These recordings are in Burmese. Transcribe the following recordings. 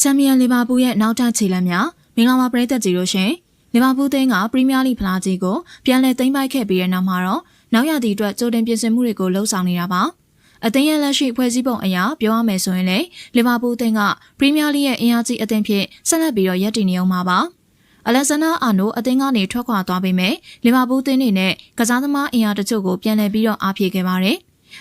ချန်ပီယံလီဗာပူးရဲ့နောက်ထပ်ခြေလှမ်းများမင်္ဂလာပါပရိသတ်ကြီးတို့ရှင်လီဗာပူးသင်းကပရီးမီးယားလိဖလားကြီးကိုပြန်လည်သိမ်းပိုက်ခဲ့ပြီးတဲ့နောက်မှာတော့နောက်ရသည့်အတွက်ကြိုတင်ပြင်ဆင်မှုတွေကိုလှုံ့ဆော်နေတာပါအသင်းရဲ့လက်ရှိဖွဲ့စည်းပုံအရပြောရမယ်ဆိုရင်လေလီဗာပူးသင်းကပရီးမီးယားလိရဲ့အင်အားကြီးအသင်းဖြစ်ဆက်လက်ပြီးတော့ရပ်တည်နေအောင်ပါပါအလက်ဇန်နာအာနိုအသင်းကနေထွက်ခွာသွားပေမဲ့လီဗာပူးသင်းနေနဲ့ကစားသမားအင်အားတချို့ကိုပြန်လည်ပြီးတော့အားဖြည့်ခဲ့ပါတယ်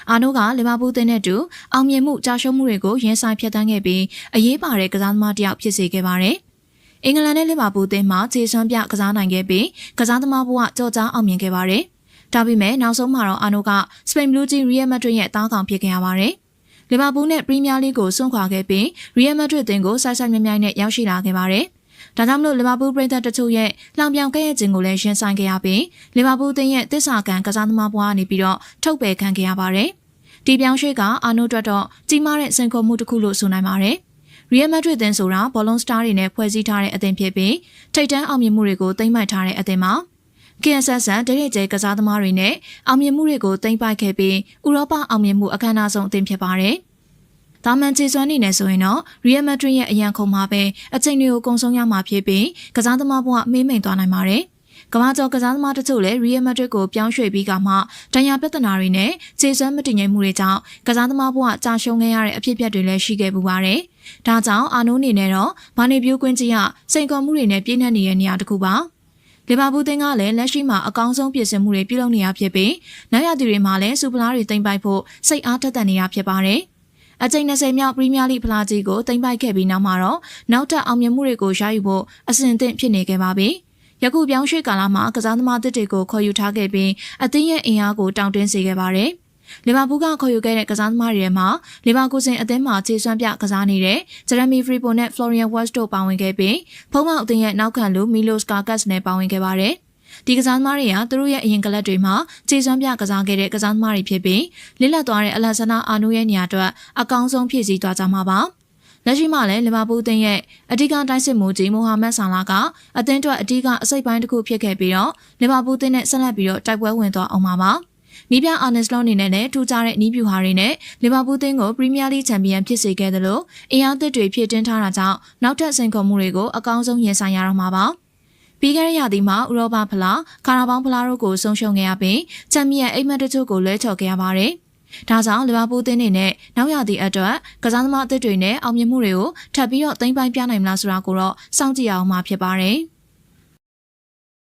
အာနိုကလီဗာပူးသင်းနဲ့တူအောင်မြင်မှုကြာရှုံးမှုတွေကိုရင်ဆိုင်ဖျက်ဆီးခဲ့ပြီးအရေးပါတဲ့ကစားသမားတစ်ယောက်ဖြစ်စေခဲ့ပါတယ်။အင်္ဂလန်နဲ့လီဗာပူးသင်းမှခြေစွမ်းပြကစားနိုင်ခဲ့ပြီးကစားသမားဘဝကြော်ကြားအောင်မြင်ခဲ့ပါတယ်။ဒါပေမဲ့နောက်ဆုံးမှာတော့အာနိုကစပိန်ဘလူးကြီးရီယယ်မက်ဒရစ်ရဲ့တားကောင်ဖြစ်ခဲ့ရပါတယ်။လီဗာပူးနဲ့ပရီးမီးယားလိကိုစွန့်ခွာခဲ့ပြီးရီယယ်မက်ဒရစ်သင်းကိုဆိုက်ဆိုက်မြိုင်မြိုင်နဲ့ရောက်ရှိလာခဲ့ပါတယ်။ ဒါကြောင့်မလို့လီဗာပူးပရိသတ်တချို့ရဲ့လောင်ပြောင်ခဲ့ရဲ့ခြင်းကိုလည်းရှင်းဆိုင်ခဲ့ရပြီးလီဗာပူးသင်းရဲ့တစ္ဆာကန်ကစားသမားဘဝကနေပြီးတော့ထုတ်ပယ်ခံခဲ့ရပါတယ်။ဒီပြောင်းရွှေ့ကအာနိုအတွက်တော့ကြီးမားတဲ့စင်ခေါ်မှုတစ်ခုလို့ဆိုနိုင်ပါတယ်။ Real Madrid သင်းဆိုတာဘောလုံးစတားတွေနဲ့ဖွဲ့စည်းထားတဲ့အသင်းဖြစ်ပြီးထိပ်တန်းအောင်မြင်မှုတွေကိုသိမ်းပိုက်ထားတဲ့အသင်းပါ။ KSS ဆန်ဒရိတ်ကျဲကစားသမားတွေနဲ့အောင်မြင်မှုတွေကိုသိမ်းပိုက်ခဲ့ပြီးဥရောပအောင်မြင်မှုအခမ်းအနားဆုံးအသင်းဖြစ်ပါတယ်။ ဒါမှန်ချေစွမ်းနေနေဆိုရင်တော့ Real Madrid ရဲ့အရန်ခုံမှာပဲအချိန်တွေကိုကုံဆုံးရမှာဖြစ်ပြီးကစားသမားဘဝမေးမိန်သွားနိုင်ပါတယ်။ကမ္ဘာကျော်ကစားသမားတချို့လည်း Real Madrid ကိုပြောင်းရွှေ့ပြီးကမှတန်ရာပြဿနာတွေနဲ့ခြေစွမ်းမတည်ငြိမ်မှုတွေကြောင့်ကစားသမားဘဝကြာရှုံးခဲ့ရတဲ့အဖြစ်အပျက်တွေလည်းရှိခဲ့ပူပါတယ်။ဒါကြောင့်အာနိုးအနေနဲ့တော့မာနေပြိုးကွင်းကြီးကစိန်ခေါ်မှုတွေနဲ့ပြည့်နှက်နေတဲ့နေရာတစ်ခုပါ။လီဗာပူးသင်းကလည်းလက်ရှိမှာအကောင်းဆုံးပြင်ဆင်မှုတွေပြုလုပ်နေရဖြစ်ပြီးနောက်ရသူတွေမှာလည်းစူပလာတွေတင်ပိုက်ဖို့စိတ်အားထက်သန်နေတာဖြစ်ပါတယ်။ အကြိမ်20မြောက်ပရီးမီးယားလိဖလားကြီးကိုတင်ပိုက်ခဲ့ပြီးနောက်မှာတော့နောက်ထပ်အောင်မြင်မှုတွေကိုရယူဖို့အစဉ်အသင့်ဖြစ်နေခဲ့ပါပြီ။ယခုပြောင်းရွှေ့ကာလမှာကစားသမားတစ်တွေကိုခေါ်ယူထားခဲ့ပြီးအသင်းရဲ့အင်အားကိုတောင့်တင်းစေခဲ့ပါတယ်။လီဗာပူးကခေါ်ယူခဲ့တဲ့ကစားသမားတွေထဲမှာလီဗာကူဆင်အသင်းမှာခြေစွမ်းပြကစားနေတဲ့ဂျရမီဖရီပိုနဲ့ဖလော်ရီယန်ဝက်စ်တို့ပါဝင်ခဲ့ပြီးဖုံးမောက်အသင်းရဲ့နောက်ခံလူမီလိုစကာကတ်နဲ့ပါဝင်ခဲ့ပါတယ်။ ဒီကစားသမားတွေကသူတို့ရဲ့အရင်ကလပ်တွေမှာခြေစွမ်းပြကစားခဲ့တဲ့ကစားသမားတွေဖြစ်ပြီးလစ်လက်သွားတဲ့အလက်ဆန္ဒအာနိုရဲ့နေရာအတွက်အကောင်းဆုံးဖြည့်ဆည်းသွားကြမှာပါ။လက်ရှိမှာလည်းလီဗာပူးအသင်းရဲ့အဓိကတိုက်စစ်မှုကြီးမိုဟာမက်ဆာလာကအသင်းအတွက်အဓိကအစိပ်ပိုင်းတစ်ခုဖြစ်ခဲ့ပြီးတော့လီဗာပူးအသင်းနဲ့ဆက်လက်ပြီးတော့တိုက်ပွဲဝင်သွားအောင်ပါပါ။နီးပြအာနက်စလောအနေနဲ့လည်းထူးခြားတဲ့နီးပြူဟာတွေနဲ့လီဗာပူးအသင်းကိုပရီးမီးယားလိချန်ပီယံဖြစ်စေခဲ့တယ်လို့အင်အားသစ်တွေဖြည့်တင်းထားတာကြောင့်နောက်ထပ်စိန်ခေါ်မှုတွေကိုအကောင်းဆုံးရင်ဆိုင်ရတော့မှာပါ။ ပြီးခဲ့တဲ့ရာသီမှာဥရောပဖလား၊ကာရာဘောင်းဖလားတို့ကိုဆုံးရှုံးခဲ့ရပြီးချန်ပီယံအိမ်မက်တချို့ကိုလွဲချော်ခဲ့ရပါတယ်။ဒါကြောင့်လီဗာပူးသင်းနေနဲ့နောက်ရာသီအတွက်ကစားသမားအသစ်တွေနဲ့အောင်မြင်မှုတွေကိုထပ်ပြီးတော့သိမ်းပိုင်းပြနိုင်မလားဆိုတာကိုတော့စောင့်ကြည့်အောင်မှာဖြစ်ပါတယ်။